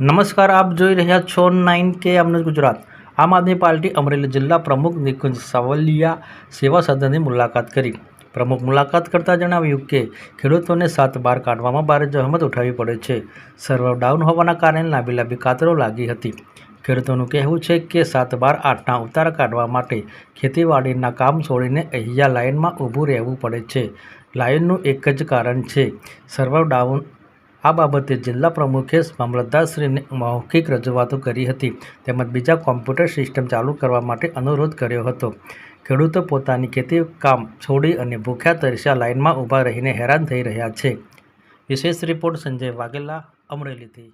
નમસ્કાર, આપ જોઈ રહ્યા છો નાઇન કે અમને ગુજરાત. આમ આદમી પાર્ટી અમરેલી જિલ્લા પ્રમુખ નિકુંજ સાવલિયા સેવા સદનની મુલાકાત કરી. પ્રમુખ મુલાકાત કરતાં જણાવ્યું કે, ખેડૂતોને સાત બાર કાઢવામાં ભારે જહેમત ઉઠાવવી પડે છે. સર્વર ડાઉન હોવાના કારણે લાંબી લાંબી કાતરો લાગી હતી. ખેડૂતોનું કહેવું છે કે, સાત બાર આઠના ઉતારા કાઢવા માટે ખેતીવાડીના કામ છોડીને અહીંયા લાઇનમાં ઊભું રહેવું પડે છે. લાઇનનું એક જ કારણ છે, સર્વર ડાઉન આ બાબતે જિલ્લા પ્રમુખે મામલતદારશ્રીને મૌખિક રજૂઆતો કરી હતી તેમજ બીજા કોમ્પ્યુટર સિસ્ટમ ચાલુ કરવા માટે અનુરોધ કર્યો હતો. ખેડૂતો પોતાની ખેતી કામ છોડી અને ભૂખ્યા તરસ્યા લાઇનમાં ઊભા રહીને હેરાન થઈ રહ્યા છે. વિશેષ રિપોર્ટ સંજય વાઘેલા, અમરેલીથી.